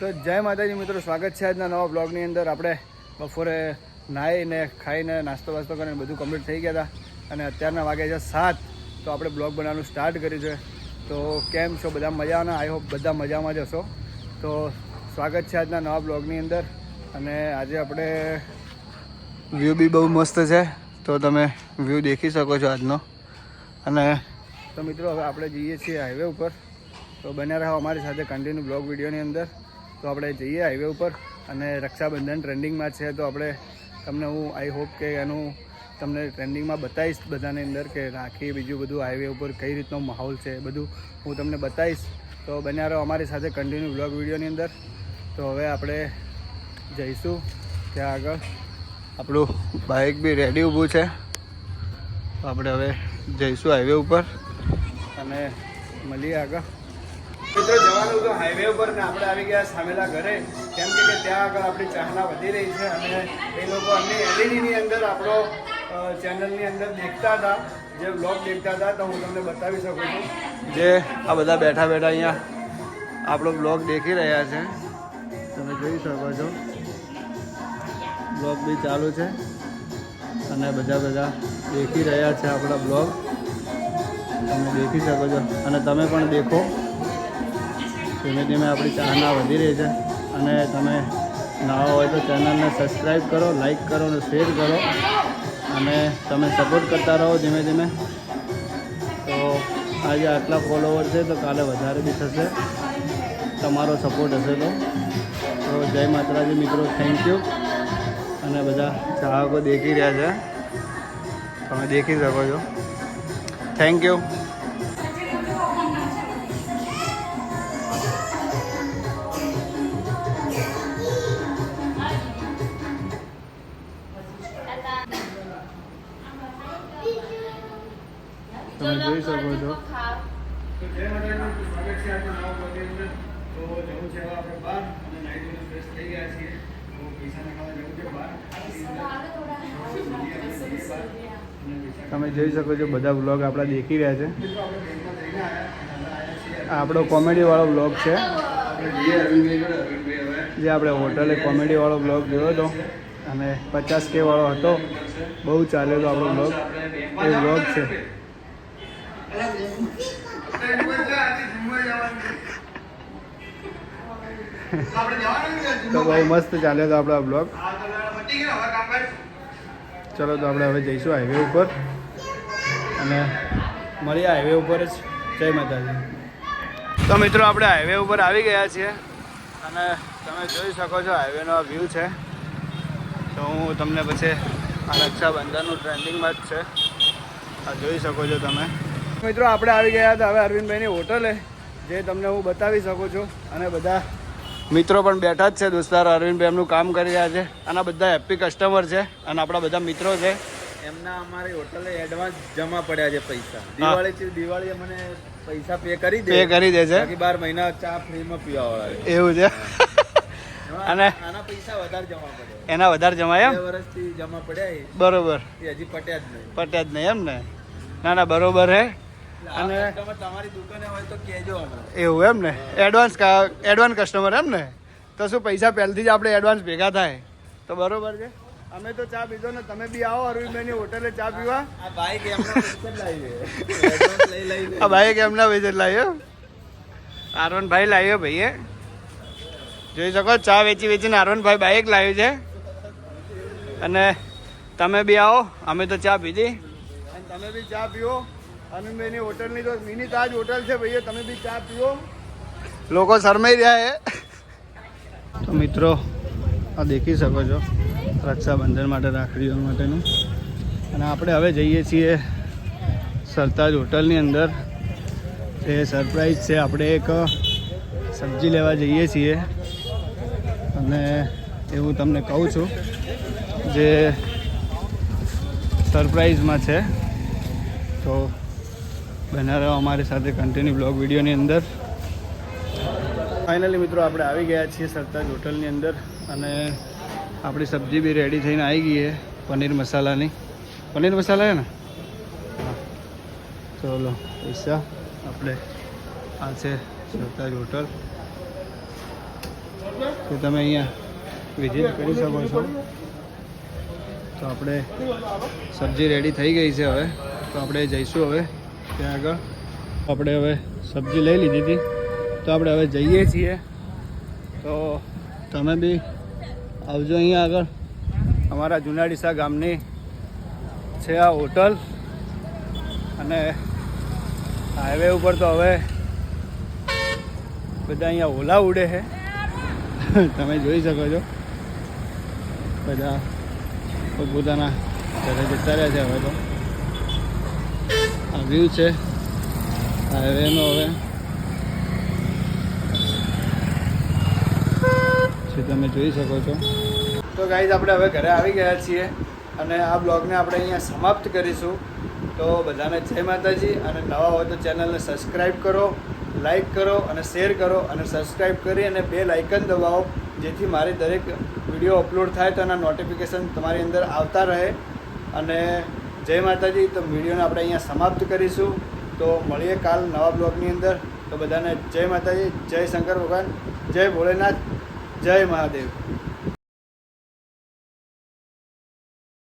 તો જય માતાજી મિત્રો, સ્વાગત છે આજના નવા બ્લોગની અંદર. આપણે બપોરે નાહીને, ખાઈને, નાસ્તો વાસ્તો કરીને બધું કમ્પ્લીટ થઈ ગયા હતા અને અત્યારના વાગે છે સાત. તો આપણે બ્લોગ બનાવવાનું સ્ટાર્ટ કર્યું છે. તો કેમ છો? બધા મજાના આઈ હોપ બધા મજામાં જ હશો. તો સ્વાગત છે આજના નવા બ્લોગની અંદર. અને આજે આપણે વ્યૂ બી બહુ મસ્ત છે. તો તમે વ્યૂ દેખી શકો છો આજનો. અને તો મિત્રો, હવે આપણે જઈએ છીએ હાઈવે ઉપર. તો બન્યા રહો અમારી સાથે કન્ટિન્યુ બ્લોગ વિડીયોની અંદર. તો આપણે જઈએ હાઈવે ઉપર અને રક્ષાબંધન ટ્રેન્ડિંગમાં છે. તો આપણે તમને હું આઈ હોપ કે એનું તમને ટ્રેન્ડિંગમાં બતાવીશ બધાની અંદર કે રાખી બીજું બધું હાઈવે ઉપર કઈ રીતનો માહોલ છે બધું હું તમને બતાવીશ. તો બન્યા રહો અમારી સાથે કન્ટિન્યુ બ્લોગ વિડીયોની અંદર. તો હવે આપણે જઈશું ત્યાં આગળ. આપણું બાઇક બી રેડી ઊભું છે. તો આપણે હવે જઈશું હાઈવે ઉપર અને મળીએ આગળ. મિત્રો, જવાનું તો હાઈવે ઉપર ને આપણે આવી ગયા સામેલા ઘરે. કેમ કે ત્યાં આગળ આપણી ચાહના વધી રહી છે અને એ લોકો અમને એલઈડીની અંદર આપણો ચેનલની અંદર દેખતા હતા. જે બ્લોગ દેખતા હતા, તો હું તમને બતાવી શકું છું. જે આ બધા બેઠા બેઠા અહીંયા આપણો બ્લોગ દેખી રહ્યા છે. તમે જોઈ શકો છો. બ્લોગ બી ચાલુ છે. અને બધા બધા દેખી રહ્યા છે આપણા બ્લોગ તમે દેખી શકો છો. અને તમે પણ દેખો. ધીમે ધીમે આપણી ચાહના વધી રહી છે. અને તમે નવા હોય તો ચેનલને સબસ્ક્રાઈબ કરો લાઈક કરો અને શેર કરો. અને તમે સપોર્ટ કરતા રહો ધીમે ધીમે. તો આજે આટલા ફોલોવર છે તો કાલે વધારે બી થશે. તમારો સપોર્ટ હશે તો. તો જય માતાજી મિત્રો થેન્ક યુ અને બધા ચાહકો દેખી રહ્યા છે. તમે દેખી શકો છો. થેન્ક યુ જવું શકો છો. તમે જોઈ શકો છો બધા બ્લોગ આપણા દેખી રહ્યા છે. આપણો કોમેડી વાળો બ્લોગ છે. જે આપણે હોટલે કોમેડી વાળો બ્લોગ જોયો હતો. અને પચાસ કે વાળો હતો. બહુ ચાલ્યો હતો આપણો બ્લોગ એ બ્લોગ છે. તો બહુ મસ્ત ચાલે તો આપણો બ્લોગ ચલો તો આપણે હવે જઈશું હાઈવે ઉપર. અને મળીએ હાઈવે ઉપર જ. જય માતાજી. તો મિત્રો, આપણે હાઈવે ઉપર આવી ગયા છીએ. અને તમે જોઈ શકો છો હાઈવેનો વ્યૂ છે. તો હું તમને પછી આ રક્ષાબંધનનું ટ્રેન્ડિંગમાં જ છે. આ જોઈ શકો છો તમે. મિત્રો આપણે આવી ગયા હતા હવે અરવિંદભાઈની હોટલે જે તમને હું બતાવી શકું છું. અને બધા મિત્રો પણ બેઠા જ છે દોસ્તાર અરવિંદભાઈ એમનું કામ કરી રહ્યા છે. અને બધા હેપી કસ્ટમર છે અને આપણા બધા મિત્રો છે. એમના અમારી હોટલે એડવાન્સ જમા પડ્યા છે પૈસા. દિવાળી થી દિવાળી મને પૈસા પે કરી દે. પે કરી દે છે. બાકી બાર મહિના ચા ફ્રીમાં પીવા એવું છે. અને આના પૈસા વધારે જમા પડ્યા એના વધારે જમા એમ? વર્ષથી જમા પડ્યા બરોબર. એ હજી પટ્યા જ નહીં. પટ્યા જ નહીં એમ ને? ના ના બરોબર હે. અને તમારી દુકાને હોય તો કહેજો એવું એમ ને? એડવાન્સ એડવાન્સ કસ્ટમર એમ ને? તો શું પૈસા પહેલથી જ આપણે એડવાન્સ ભેગા થાય? તો બરોબર છે. અમે તો ચા પીધો ને તમે બી આવો અરવિંદભાઈ હોટેલે ચા પીવા. આ બાઈક એમના એમના આ ભાઈ કેમના વેચે લાવ્યો આરવનભાઈ લાવ્યો ભાઈએ. જોઈ શકો ચા વેચી વેચીને આરવનભાઈ બાઈક લાવ્યું છે. અને તમે બી આવો અમે તો ચા પીધી. અને તમે બી ચા પીવો. આનંદભાઈની હોટલની તો મિની તાજ હોટલ છે ભાઈ તમે બી ચા પીવો લોકો શરમાઈ રહ્યા છે. તો મિત્રો આ દેખી શકો છો રક્ષાબંધન માટે રાખડીઓ માટેનું. અને આપણે હવે જઈએ છીએ સરતાજ હોટલની અંદર. એ સરપ્રાઈઝ છે આપણે એક સબ્જી લેવા જઈએ છીએ. અને એવું તમને કહું છું જે સરપ્રાઈઝમાં છે. તો બના રહો અમારી સાથે કન્ટિન્યુ બ્લોગ વિડીયોની અંદર. ફાઇનલી મિત્રો આપણે આવી ગયા છીએ સરતાજ હોટલની અંદર અને આપણી સબ્જી બી રેડી થઈને આવી ગઈ છે પનીર મસાલાની. પનીર મસાલા છે ને? ચલો પૈસા આપણે આ છે સરતાજ હોટલ. તો તમે અહીંયા વિઝિટ કરી શકો છો. તો આપણે સબ્જી રેડી થઈ ગઈ છે હવે. તો આપણે જઈશું હવે. ત્યાં આગળ. આપણે હવે સબ્જી લઈ લીધી હતી. તો આપણે હવે જઈએ છીએ. તો તમે બી આવજો અહીંયા આગળ. અમારા જુનાડીસા ગામની છે આ હોટલ. અને હાઈવે ઉપર તો હવે બધા અહીંયા ઓલા ઉડે છે. તમે જોઈ શકો છો. બધા પોતપોતાના ઘરે જતા રહ્યા છે હવે તો. આ વ્યૂ છે. હાઈવેનો હવે. તમે જોઈ શકો છો. તો ગાઈઝ આપણે હવે ઘરે આવી ગયા છીએ અને આ બ્લોગને આપણે અહીંયા સમાપ્ત કરીશું. તો બધાને જય માતાજી અને નવા હોય તો ચેનલને સબસ્ક્રાઈબ કરો લાઈક કરો અને શેર કરો અને સબસ્ક્રાઈબ કરી અને બે લાઇકન દબાવો, જેથી મારી દરેક વીડિયો અપલોડ થાય તો એના નોટિફિકેશન તમારી અંદર આવતા રહે. અને જય માતાજી, તો વિડીયોને આપણે અહીંયા સમાપ્ત કરીશું. તો મળીએ કાલ નવા બ્લોગની અંદર. તો બધાને જય માતાજી, જય શંકર ભગવાન, જય ભોળેનાથ જય મહાદેવ.